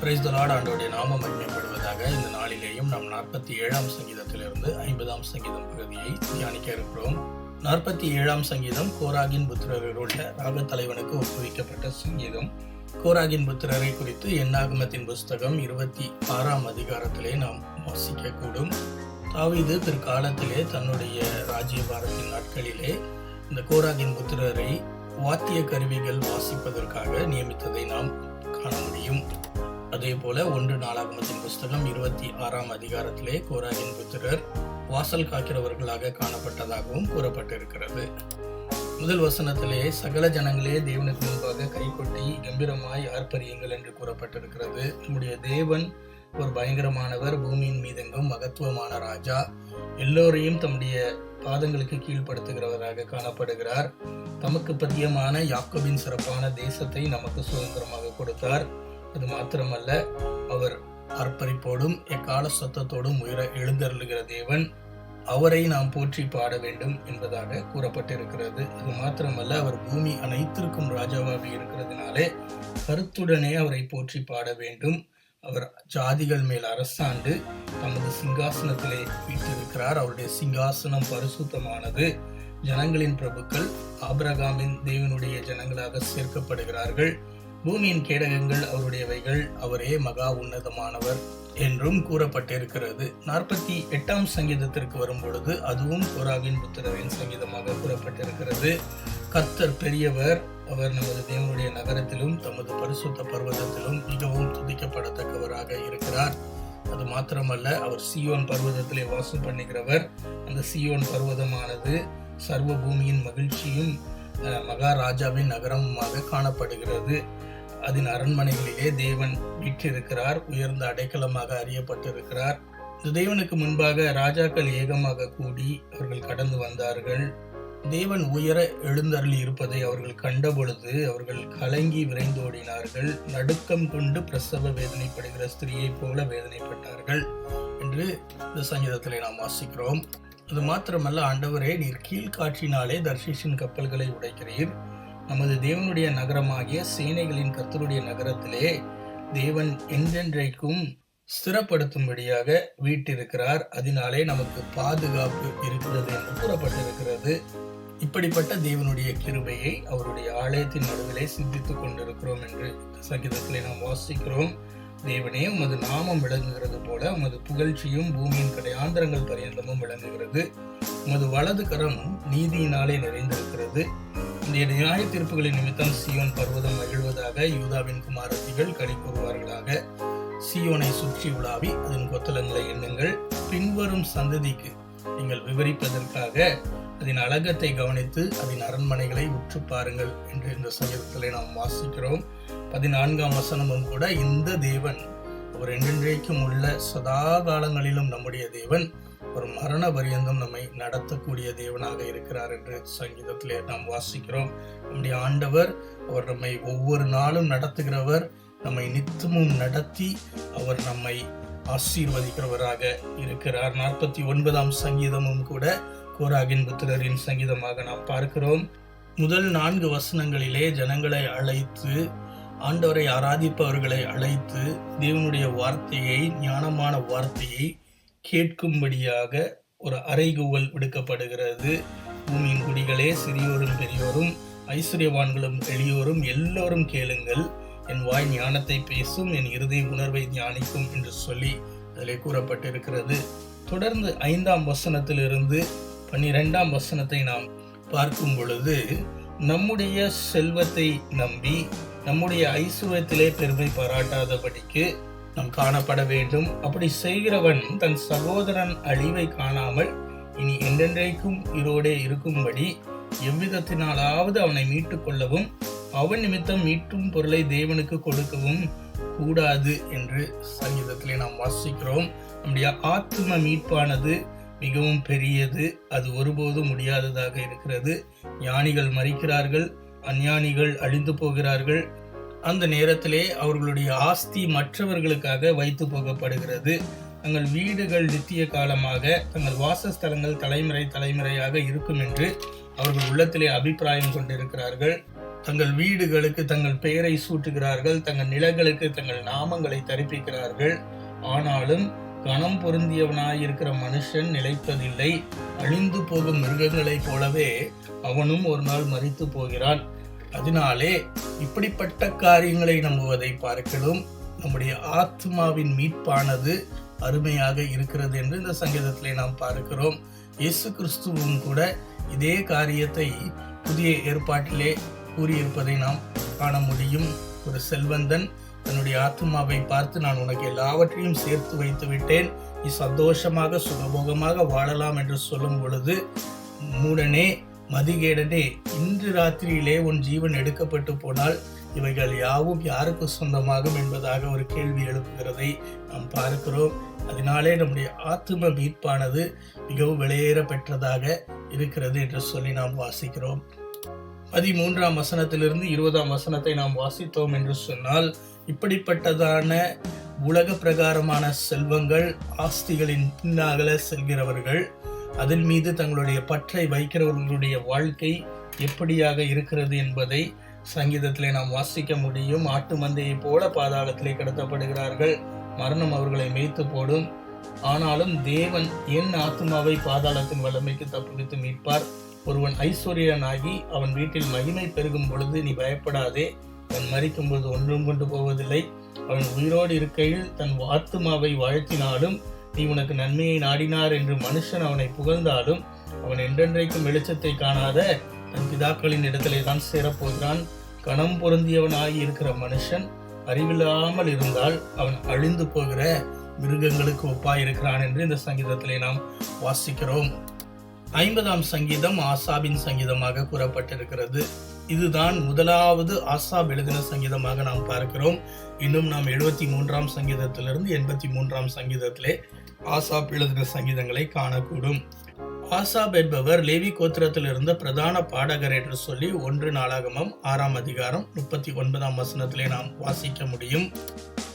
Price தலாட் ஆண்டோடைய நாம மகிமைப்படுவதாக இந்த நாளிலேயும் நாம் நாற்பத்தி ஏழாம் சங்கீதத்திலிருந்து ஐம்பதாம் சங்கீதம் பகுதியை தியானிக்க இருக்கிறோம். நாற்பத்தி ஏழாம் சங்கீதம் கோராகின் புத்திரர்களுடைய உள்ள ராக தலைவனுக்கு ஒப்புவிக்கப்பட்ட சங்கீதம். கோராகின் புத்திரரை குறித்து எண்ணாகமத்தின் புஸ்தகம் இருபத்தி ஆறாம் அதிகாரத்திலே நாம் வாசிக்கக்கூடும். தாவிது பிற்காலத்திலே தன்னுடைய ராஜ்யபாரத்தின் நாட்களிலே இந்த கோராகின் புத்திரரை வாத்திய கருவிகள் வாசிப்பதற்காக நியமித்ததை நாம் காண முடியும். அதே போல ஒன்று நாளாகமத்தின் புஸ்தகம் இருபத்தி ஆறாம் அதிகாரத்திலே கோராகின் புத்திரர் வாசல் காக்கிறவர்களாக காணப்பட்டதாகவும் கூறப்பட்டிருக்கிறது. முதல் வசனத்திலே சகல ஜனங்களே தேவனுக்கு முன்பாக கைகொட்டி கம்பீரமாய் ஆர்ப்பரியுங்கள் என்று கூறப்பட்டிருக்கிறது. நம்முடைய தேவன் ஒரு பயங்கரமானவர் பூமியின் மீதெங்கும் மகத்துவமான ராஜா. எல்லோரையும் தம்முடைய பாதங்களுக்கு கீழ்ப்படுத்துகிறவராக காணப்படுகிறார். தமக்கு பிரியமான யாக்கோபின் சிறப்பான தேசத்தை நமக்கு சுதந்திரமாக கொடுத்தார். அது மாத்திரமல்ல அவர் அர்ப்பரிப்போடும் எக்கால சத்தத்தோடும் உயிர எழுந்தருளுகிற தேவன் அவரை நாம் போற்றி பாட வேண்டும் என்பதாக கூறப்பட்டிருக்கிறது. அது மாத்திரமல்ல அவர் பூமி அனைத்திற்கும் ராஜாவாக இருக்கிறதுனாலே கருத்துடனே அவரை போற்றி பாட வேண்டும். அவர் ஜாதிகள் மேல் அரசாண்டு தமது சிங்காசனத்திலே வீட்டிருக்கிறார். அவருடைய சிங்காசனம் பரிசுத்தமானது. ஜனங்களின் பிரபுக்கள் ஆபிரகாமின் தேவனுடைய ஜனங்களாக சேர்க்கப்படுகிறார்கள். பூமியின் கேடகங்கள் அவருடையவைகள் அவரே மகா உன்னதமானவர் என்றும் கூறப்பட்டிருக்கிறது. நாற்பத்தி எட்டாம் சங்கீதத்திற்கு வரும்பொழுது அதுவும் கோராவின் புத்திரவின் சங்கீதமாக கூறப்பட்டிருக்கிறது. கர்த்தர் பெரியவர் அவர் நமது தேவனுடைய நகரத்திலும் தமது பரிசுத்த பர்வதத்திலும் மிகவும் துதிக்கப்படத்தக்கவராக இருக்கிறார். அது மாத்திரமல்ல அவர் சியோன் பர்வதத்திலே வாசம் பண்ணுகிறவர். அந்த சியோன் பர்வதமானது சர்வ பூமியின் மகிழ்ச்சியும் மகாராஜாவின் நகரமுமாக காணப்படுகிறது. அதன் அரண்மனைகளிலே தேவன் வீற்றிருக்கிறார் உயர்ந்த அடைக்கலமாக அறியப்பட்டிருக்கிறார். இந்த தேவனுக்கு முன்பாக ராஜாக்கள் ஏகமாக கூடி அவர்கள் கடந்து வந்தார்கள். தேவன் உயர எழுந்தருளி இருப்பதை அவர்கள் கண்டபொழுது அவர்கள் கலங்கி விரைந்தோடினார்கள். நடுக்கம் கொண்டு பிரசவ வேதனைப்படுகிற ஸ்திரீயைப் போல வேதனைப்பட்டார்கள் என்று இந்த சங்கீதத்திலே நாம் வாசிக்கிறோம். அது மாத்திரமல்ல ஆண்டவரே நீர் கீழ்காற்றினாலே தர்ஷிஷின் கப்பல்களை உடைக்கிறீர். நமது தேவனுடைய நகரமாகிய சேனைகளின் கர்த்தருடைய நகரத்திலே தேவன் என்றென்றைக்கும் ஸ்திரப்படுத்தும்படியாக வீட்டிருக்கிறார். அதனாலே நமக்கு பாதுகாப்பு இருக்கிறது என்று கூறப்பட்டிருக்கிறது. இப்படிப்பட்ட தேவனுடைய கிருபையை அவருடைய ஆலயத்தின் நடுவிலே சிந்தித்துக் கொண்டிருக்கிறோம் என்று சங்கீதத்திலே நாம் வாசிக்கிறோம். தேவனே உமது நாமம் விளங்குகிறது போல உமது புகழ்ச்சியும் பூமியின் கடையாந்திரங்கள் பரியந்தமும் விளங்குகிறது. உமது வலது கரம் நீதியினாலே நிறைந்திருக்கிறது. இந்த நியாய தீர்ப்புகளின் நிமித்தம் சியோன் பர்வதம் மகிழ்வதாக யூதாவின் குமாரத்திகள் களி கூறுவார்களாக. சியோனை சுற்றி உலாவி அதன் கொத்தலங்களை எண்ணுங்கள். பின்வரும் சந்ததிக்கு நீங்கள் விவரிப்பதற்காக அதன் அழகத்தை கவனித்து அதன் அரண்மனைகளை உற்று பாருங்கள் என்று இந்த சங்கீதத்திலே நாம் வாசிக்கிறோம். பதினான்காம் வசனமும் கூட இந்த தேவன் அவர் என்றென்றைக்கும் உள்ள சதா காலங்களிலும் நம்முடைய தேவன் ஒரு மரண பரியந்தம் நம்மை நடத்தக்கூடிய தேவனாக இருக்கிறார் என்று சங்கீதத்திலே நாம் வாசிக்கிறோம். நம்முடைய ஆண்டவர் அவர் நம்மை ஒவ்வொரு நாளும் நடத்துகிறவர் நம்மை நித்தமும் நடத்தி அவர் நம்மை ஆசீர்வதிக்கிறவராக இருக்கிறார். நாற்பத்தி ஒன்பதாம் சங்கீதமும் கூட கோராகின் புத்திரரின் சங்கீதமாக நாம் பார்க்கிறோம். முதல் நான்கு வசனங்களிலே ஜனங்களை அழைத்து ஆண்டவரை ஆராதிப்பவர்களை அழைத்து தேவனுடைய வார்த்தையை ஞானமான வார்த்தையை கேட்கும்படியாக ஒரு அறைகூவல் விடுக்கப்படுகிறது. பூமியின் குடிகளே சிறியோரும் பெரியோரும் ஐஸ்வர்யவான்களும் எளியோரும் எல்லோரும் கேளுங்கள். என் வாய் ஞானத்தை பேசும் என் இருதய உணர்வை ஞானிக்கும் என்று சொல்லி அதிலே கூறப்பட்டிருக்கிறது. தொடர்ந்து ஐந்தாம் வசனத்திலிருந்து பன்னிரெண்டாம் வசனத்தை நாம் பார்க்கும் பொழுது நம்முடைய செல்வத்தை நம்பி நம்முடைய ஐஸ்வர்யத்திலே பெருமை பாராட்டாதபடிக்கு நாம் காணப்பட வேண்டும். அப்படி செய்கிறவன் தன் சகோதரன் அழிவை காணாமல் இனி என்றென்றைக்கும் இரோடே இருக்கும்படி எவ்விதத்தினாலாவது அவனை மீட்டுக் கொள்ளவும் அவன் நிமித்தம் மீட்டும் பொருளை தேவனுக்கு கொடுக்கவும் கூடாது என்று சங்கீதத்திலே நாம் வாசிக்கிறோம். நம்முடைய ஆத்ம மீட்பானது மிகவும் பெரியது. அது ஒருபோதும் முடியாததாக இருக்கிறது. ஞானிகள் மறிக்கிறார்கள். அஞ்ஞானிகள் அழிந்து போகிறார்கள். அந்த நேரத்திலே அவர்களுடைய ஆஸ்தி மற்றவர்களுக்காக வைத்து போகப்படுகிறது. தங்கள் வீடுகள் நித்திய காலமாக தங்கள் வாசஸ்தலங்கள் தலைமுறை தலைமுறையாக இருக்கும் என்று அவர்கள் உள்ளத்திலே அபிப்பிராயம் கொண்டிருக்கிறார்கள். தங்கள் வீடுகளுக்கு தங்கள் பெயரை சூட்டுகிறார்கள். தங்கள் நிலங்களுக்கு தங்கள் நாமங்களை தரிப்பிக்கிறார்கள். ஆனாலும் கணம் பொருந்தியவனாயிருக்கிற மனுஷன் நிலைப்பதில்லை அழிந்து போகும் மிருகங்களைப் போலவே அவனும் ஒரு நாள் மறித்து போகிறான். அதனாலே இப்படிப்பட்ட காரியங்களை நம்புவதை பார்க்கலும் நம்முடைய ஆத்மாவின் மீட்பானது அருமையாக இருக்கிறது என்று இந்த சங்கீதத்திலே நாம் பார்க்கிறோம். இயேசு கிறிஸ்துவும் கூட இதே காரியத்தை புதிய ஏற்பாட்டிலே கூறியிருப்பதை நாம் காண முடியும். ஒரு செல்வந்தன் தன்னுடைய ஆத்மாவை பார்த்து நான் உனக்கு எல்லாவற்றையும் சேர்த்து வைத்து விட்டேன். நீ சந்தோஷமாக சுகபோகமாக வாழலாம் என்று சொல்லும் பொழுது மூடனே மதிகேடனே இன்று ராத்திரியிலே உன் ஜீவன் எடுக்கப்பட்டு போனால் இவைகள் யாவும் யாருக்கு சொந்தமாகும் என்பதாக ஒரு கேள்வி எழுப்புகிறதை நாம் பார்க்கிறோம். அதனாலே நம்முடைய ஆத்ம மீட்பானது மிகவும் வெளியேற பெற்றதாக இருக்கிறது என்று சொல்லி நாம் வாசிக்கிறோம். பதிமூன்றாம் வசனத்திலிருந்து இருபதாம் வசனத்தை நாம் வாசித்தோம் என்று சொன்னால் இப்படிப்பட்டதான உலக பிரகாரமான செல்வங்கள் ஆஸ்திகளின் பின்னாகல செல்கிறவர்கள் அதன் மீது தங்களுடைய பற்றை வைக்கிறவர்களுடைய வாழ்க்கை எப்படியாக இருக்கிறது என்பதை சங்கீதத்திலே நாம் வாசிக்க முடியும். ஆட்டு மந்தையை போல பாதாளத்திலே கடத்தப்படுகிறார்கள். மரணம் அவர்களை மேய்த்து போடும். ஆனாலும் தேவன் என் ஆத்மாவை பாதாளத்தின் வல்லமைக்கு தப்புவித்து மீட்பார். ஒருவன் ஐஸ்வர்யனாகி அவன் வீட்டில் மகிமை பெருகும் பொழுது நீ பயப்படாதே. அவன் மறிக்கும் பொழுது ஒன்றும் கொண்டு போவதில்லை. அவன் உயிரோடு இருக்கையில் தன் ஆத்துமாவை வாழ்த்தினாலும் நீ உனக்கு நன்மையை நாடினார் என்று மனுஷன் அவனை புகழ்ந்தாலும் அவன் என்றென்றைக்கும் வெளிச்சத்தை காணாத தன் பிதாக்களின் இடத்திலே தான் சேரப்போகிறான். கணம் பொருந்தியவனாகி இருக்கிற மனுஷன் அறிவில்லாமல் இருந்தால் அவன் அழிந்து போகிற மிருகங்களுக்கு ஒப்பாயிருக்கிறான் என்று இந்த சங்கீதத்திலே நாம் வாசிக்கிறோம். ஐம்பதாம் சங்கீதம் ஆசாபின் சங்கீதமாக கூறப்பட்டிருக்கிறது. இதுதான் முதலாவது ஆசாப் எழுதின சங்கீதமாக நாம் பார்க்கிறோம். இன்னும் நாம் எழுபத்தி மூன்றாம் சங்கீதத்திலிருந்து எண்பத்தி மூன்றாம் சங்கீதத்திலே ஆசாப் எழுதின சங்கீதங்களை காணக்கூடும். ஆசாப் என்பவர் லேவி கோத்திரத்தில் இருந்த பிரதான பாடகர் என்று சொல்லி ஒன்று நாளாகமம் ஆறாம் அதிகாரம் முப்பத்தி ஒன்பதாம் வசனத்திலே நாம் வாசிக்க முடியும்.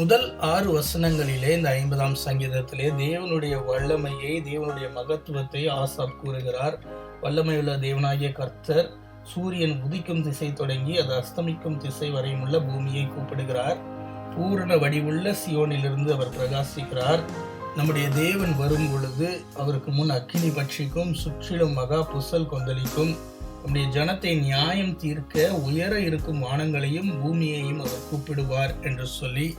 முதல் ஆறு வசனங்களிலே இந்த ஐம்பதாம் சங்கீதத்திலே தேவனுடைய வல்லமையை தேவனுடைய மகத்துவத்தை ஆசாப் கூறுகிறார். வல்லமையுள்ள தேவனாகிய கர்த்தர் சூரியன் உதிக்கும் திசை தொடங்கி அது அஸ்தமிக்கும் திசை வரையும் உள்ள பூமியை கூப்பிடுகிறார். பூரண வடிவுள்ள சியோனிலிருந்து அவர் பிரகாசிக்கிறார். நம்முடைய தேவன் வரும் பொழுது அவருக்கு முன் அக்கினி பட்சிக்கும் சுற்றிலும் மகா புசல் கொந்தளிக்கும். நம்முடைய ஜனத்தை நியாயம் தீர்க்க உயர இருக்கும் வானங்களையும் பூமியையும் அவர் கூப்பிடுவார் என்று சொல்லி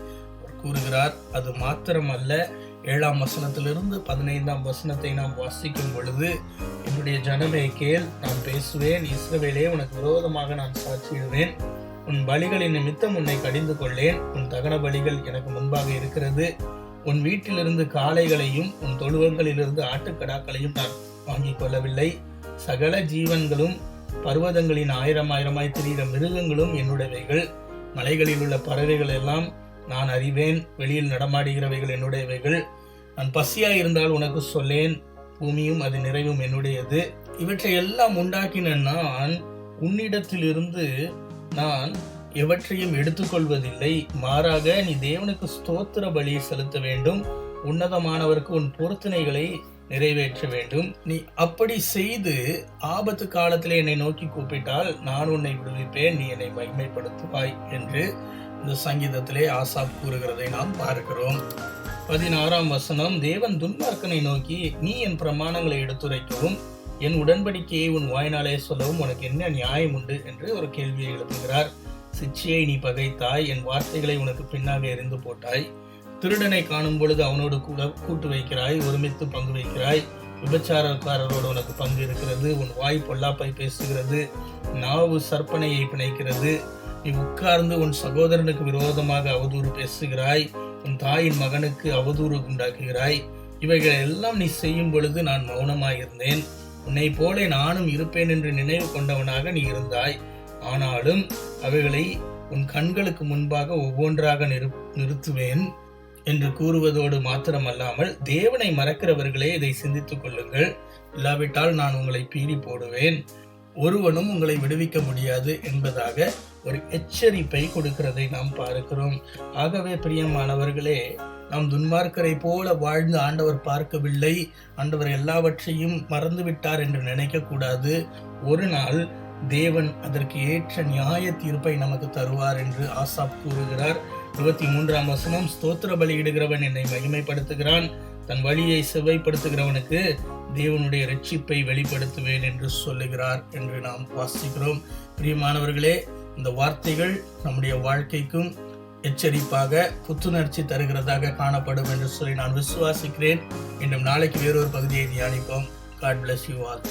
கூறுகிறார் அது மாத்திரமல்ல ஏழாம் வசனத்திலிருந்து பதினைந்தாம் வசனத்தை நாம் வாசிக்கும் பொழுது என்னுடைய ஜனமே கேள் நான் பேசுவேன் இஸ்ரவேலே உனக்கு விரோதமாக நான் சாட்சியிடுவேன். உன் பலிகளின் நிமித்தம் உன்னை கடிந்து கொள்ளேன். உன் தகன பலிகள் எனக்கு முன்பாக இருக்கிறது. உன் வீட்டிலிருந்து காளைகளையும் உன் தொழுவங்களிலிருந்து ஆட்டுக்கடாக்களையும் நான் வாங்கிக் கொள்ளவில்லை. சகல ஜீவன்களும் பர்வதங்களின் ஆயிரம் ஆயிரமாய் திரிகிற மிருகங்களும் என்னுடையவைகள். மலைகளில் உள்ள பறவைகள் எல்லாம் நான் அறிவேன் வெளியில் நடமாடுகிறவைகள் என்னுடையவைகள். நான் பசியாக இருந்தால் உனக்கு சொல்லேன் பூமியும் அது நிறைவும் என்னுடையது. இவற்றை எல்லாம் உண்டாக்கின நான் உன்னிடத்திலிருந்து நான் எவற்றையும் எடுத்துக்கொள்வதில்லை. மாறாக நீ தேவனுக்கு ஸ்தோத்திர பலி செலுத்த வேண்டும். உன்னதமானவருக்கு உன் பொருத்தனைகளை நிறைவேற்ற வேண்டும். நீ அப்படி செய்து ஆபத்து காலத்திலே என்னை நோக்கி கூப்பிட்டால் நான் உன்னை விடுவிப்பேன். நீ என்னை மகிமைப்படுத்துவாய் என்று இந்த சங்கீதத்திலே ஆசாப் கூறுகிறதை நாம் பார்க்கிறோம். பதினாறாம் வசனம் தேவன் துன்மார்க்கனை நோக்கி நீ என் பிரமாணங்களை எடுத்துரைக்கவும் என் உடன்படிக்கையை உன் வாய்நாளே சொல்லவும் உனக்கு என்ன நியாயம் உண்டு? என்று ஒரு கேள்வியை எழுப்புகிறார். சிச்சியை நீ பகைத்தாய் என் வார்த்தைகளை உனக்கு பின்னாக எரிந்து போட்டாய். திருடனை காணும் பொழுது அவனோடு கூட கூட்டு வைக்கிறாய் ஒருமித்து பங்கு வைக்கிறாய். விபச்சாரக்காரரோடு உனக்கு பங்கு இருக்கிறது உன் வாய் பொல்லாப்பை பேசுகிறது நாவு சற்பனையை பிணைக்கிறது. நீ உட்கார்ந்து உன் சகோதரனுக்கு விரோதமாக அவதூறு பேசுகிறாய் உன் தாயின் மகனுக்கு அவதூறு உண்டாக்குகிறாய். இவைகள் எல்லாம் நீ செய்யும் பொழுது நான் மௌனமாயிருந்தேன். உன்னை போலே நானும் இருப்பேன் என்று நினைவு கொண்டவனாக நீ இருந்தாய். ஆனாலும் அவைகளை உன் கண்களுக்கு முன்பாக ஒவ்வொன்றாக நிறு நிறுத்துவேன் என்று கூறுவதோடு மாத்திரமல்லாமல் தேவனை மறக்கிறவர்களே இதை சிந்தித்துக் கொள்ளுங்கள். இல்லாவிட்டால் நான் உங்களை பீறி போடுவேன். ஒருவனும் உங்களை விடுவிக்க முடியாது என்பதாக ஒரு எச்சரிப்பை கொடுக்கிறதை நாம் பார்க்கிறோம். ஆகவே பிரியமானவர்களே நாம் துன்மார்க்கரை போல வாழ்ந்து ஆண்டவர் பார்க்கவில்லை. ஆண்டவர் எல்லாவற்றையும் மறந்துவிட்டார் என்று நினைக்கக்கூடாது. ஒரு நாள் தேவன் அதற்கு ஏற்ற நியாய தீர்ப்பை நமக்கு தருவார் என்று ஆசாப் கூறுகிறார். இருபத்தி மூன்றாம் வசனம் ஸ்தோத்திர பலியிடுகிறவன் என்னை மகிமைப்படுத்துகிறான். தன் வழியை செவ்வைப்படுத்துகிறவனுக்கு தேவனுடைய ரட்சிப்பை வெளிப்படுத்துவேன் என்று சொல்லுகிறார் என்று நாம் வாசிக்கிறோம். பிரியமானவர்களே இந்த வார்த்தைகள் நம்முடைய வாழ்க்கைக்கும் எச்சரிப்பாக புத்துணர்ச்சி தருகிறதாக காணப்படும் என்று சொல்லி நான் விசுவாசிக்கிறேன். இன்னும் நாளைக்கு வேறொரு பகுதியை தியானிப்போம். God bless you all